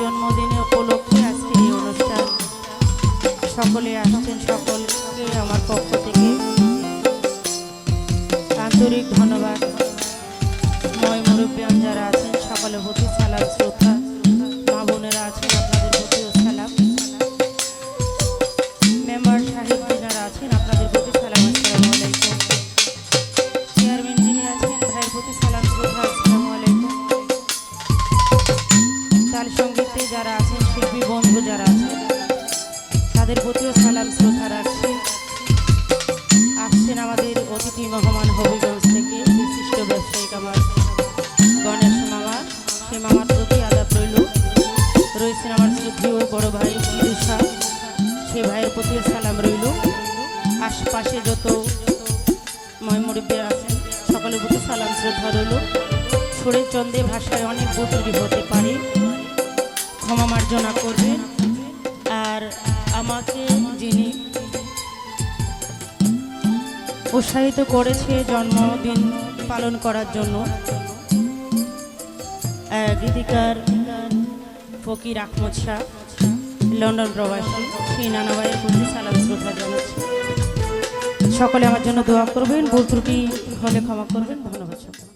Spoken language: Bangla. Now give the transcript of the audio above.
জন্মদিনে উপলক্ষে আজকে এই অনুষ্ঠান সকলে আসছেন, সকলকে আমার পক্ষ থেকে আন্তরিক ধন্যবাদ। ময় মুরব্বিয়ান যারা আছেন, সকলে প্রতি সালাম, শ্রদ্ধা। মা বোনেরা আছেন, আপনাদের প্রতিও সালাম। মেম্বার সাহেব যারা আছেন, আপনাদের সঙ্গীতে যারা আছেন, শিল্পী বন্ধু যারা আছেন, তাদের প্রতিও সালাম, শ্রদ্ধা রাখছি। আসছেন আমাদের অতিথি মেহমান হবিগঞ্জ থেকে, বিশিষ্ট ব্যবসায়িক আমার গণেশ মামা, সে মামার প্রতি আদাব রইল। রয়েছেন আমার শ্রদ্ধেয় বড় ভাই ইরুষা সে ভাইয়ের প্রতি সালাম রইল। আশপাশে যত ময়মুরব্বী আছেন, সকলের প্রতি সালাম, শ্রদ্ধা রইল। সুরের ভাষায় অনেক বদলি হতে পারে ক্ষমা মার্জনা করবেন। আর আমাকে যিনি উৎসাহিত করেছে জন্মদিন পালন করার জন্য গীতিকার ফকির আহমদ শাহ, লন্ডন প্রবাসী, সেই নানা ভাইয়ের প্রতি সালাম, শ্রদ্ধা জানাচ্ছি। সকলে আমার জন্য দোয়া করবেন, ভুল ত্রুটি হলে ক্ষমা করবেন। ধন্যবাদ সকলকে।